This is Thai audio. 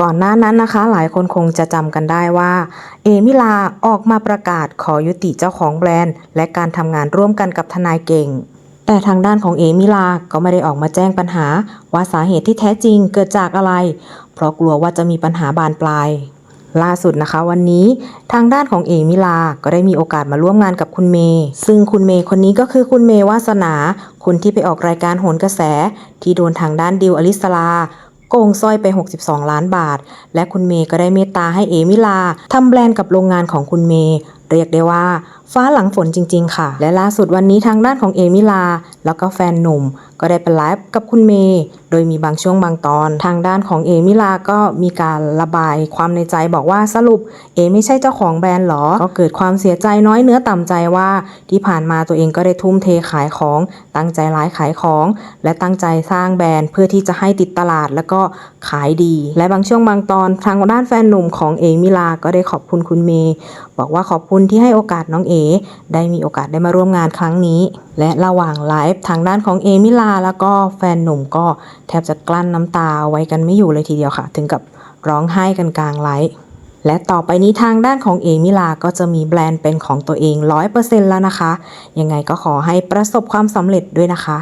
ก่อนหน้านั้นนะคะ หลายคนคงจะจำกันได้ว่า เอมิลาออกมาประกาศขอยุติเจ้าของแบรนด์ และการทำงานร่วมกันกับทนายเก่ง แต่ทางด้านของเอมิลาก็ไม่ได้ออกมาแจ้งปัญหา ว่าสาเหตุที่แท้จริงเกิดจากอะไร เพราะกลัวว่าจะมีปัญหาบานปลาย ล่าสุดนะคะวันนี้ทางด้านของเอมิลา ก็ได้มีโอกาสมาร่วมงานกับคุณเมย์ซึ่งคุณเมย์คนนี้ก็คือคุณเมย์วาสนา คนที่ไปออกรายการโหนกระแส ที่โดนทางด้านดิวอลิสลา โกงสร้อยไป 62 ล้านบาท และคุณเมย์ก็ได้เมตตาให้เอมิลาทำแบรนด์กับโรงงานของคุณเมย์เรียกได้ว่า ฟ้าหลังฝนจริง ๆ ค่ะ และล่าสุดวันนี้ทางด้านของเอมิลา แล้วก็แฟนหนุ่ม ก็ได้ไปไลฟ์กับคุณเมย์ โดยมีบางช่วงบางตอน ทางด้านของเอมิลาก็มีการระบายความในใจบอกว่าสรุปเอไม่ใช่เจ้าของแบรนด์หรอ ก็เกิดความเสียใจน้อยเนื้อต่ำใจว่าที่ผ่านมาตัวเองก็ได้ทุ่มเทขายของ ตั้งใจร้ายขายของ และตั้งใจสร้างแบรนด์เพื่อที่จะให้ติดตลาดแล้วก็ขายดี และบางช่วงบางตอนทางด้านแฟนหนุ่มของเอมิลาก็ได้ขอบคุณคุณเมย์บอกว่าขอบคุณที่ให้โอกาสน้องเอได้มีโอกาสได้มาร่วมงานครั้งนี้ และระหว่างไลฟ์ทางด้านของเอมิลา แล้วก็แฟนหนุ่มก็แทบจะกลั้นน้ำตาไว้กันไม่อยู่เลยทีเดียวค่ะ ถึงกับร้องไห้กันกลางไลฟ์และต่อไปนี้ทางด้านของเอมิลาก็จะมีแบรนด์เป็นของตัวเอง 100%แล้วนะคะ ยังไงก็ขอให้ประสบความสำเร็จด้วยนะคะ